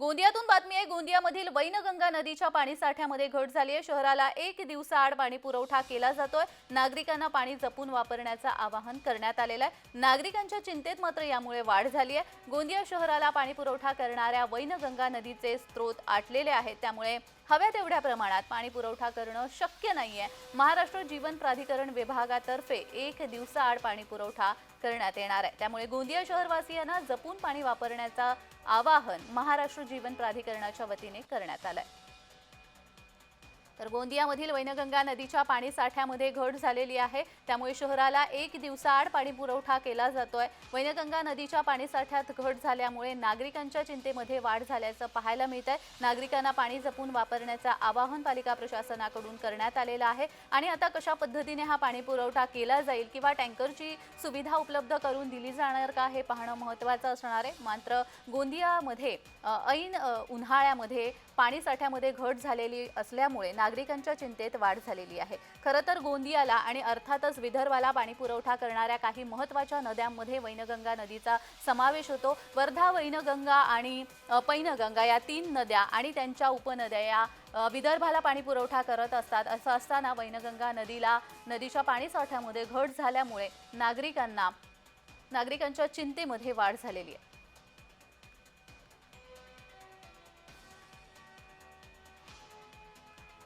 गोंदियातून बातमी आहे गोंदियामधील वैनगंगा नदीच्या पाणीसाठ्यामध्ये घट झाली आहे. शहराला एक दिवसाआड पाणी पुरवठा केला जातोय. नागरिकांना पाणी जपून वापरण्याचं आवाहन करण्यात आलेलं आहे. नागरिकांच्या चिंतेत मात्र यामुळे वाढ झाली आहे. गोंदिया शहराला पाणी पुरवठा करणाऱ्या वैनगंगा नदीचे स्रोत आटलेले आहेत. त्यामुळे हव्या तेवढ्या प्रमाणात पाणी पुरवठा करणं शक्य नाहीये. महाराष्ट्र जीवन प्राधिकरण विभागातर्फे एक दिवसाआड पाणी पुरवठा करण्यात येणार आहे. त्यामुळे गोंदिया शहरवासियांना जपून पाणी वापरण्याचा आवाहन महाराष्ट्र जीवन प्राधिकरणाच्या वतीने करण्यात आलंय. तर गोंदियामधील वैनगंगा नदीच्या पाणीसाठ्यामध्ये घट झालेली आहे. त्यामुळे शहराला एक दिवसाआड पाणी पुरवठा केला जातोय. वैनगंगा नदीच्या पाणीसाठ्यात घट झाल्यामुळे नागरिकांच्या चिंतेमध्ये वाढ झाल्याचं पाहायला मिळत आहे नागरिकांना पाणी जपून वापरण्याचं आवाहन पालिका प्रशासनाकडून करण्यात आलेलं आहे. आणि आता कशा पद्धतीने हा पाणी पुरवठा केला जाईल किंवा टँकरची सुविधा उपलब्ध करून दिली जाणार का हे पाहणं महत्त्वाचं असणार आहे. मात्र गोंदियामध्ये ऐन उन्हाळ्यामध्ये पाणीसाठ्यामध्ये घट झालेली असल्यामुळे नागरिकांच्या चिंतेत वाढ झालेली आहे. खरं तर गोंदियाला आणि अर्थातच विदर्भाला पाणी पुरवठा करणाऱ्या काही महत्त्वाच्या नद्यांमध्ये वैनगंगा नदीचा समावेश होतो. वर्धा वैनगंगा आणि पैनगंगा या तीन नद्या आणि त्यांच्या उपनद्या या विदर्भाला पाणी पुरवठा करत असतात. असं असताना वैनगंगा नदीला नदीच्या पाणीसाठ्यामध्ये घट झाल्यामुळे नागरिकांना नागरिकांच्या चिंतेमध्ये वाढ झालेली आहे.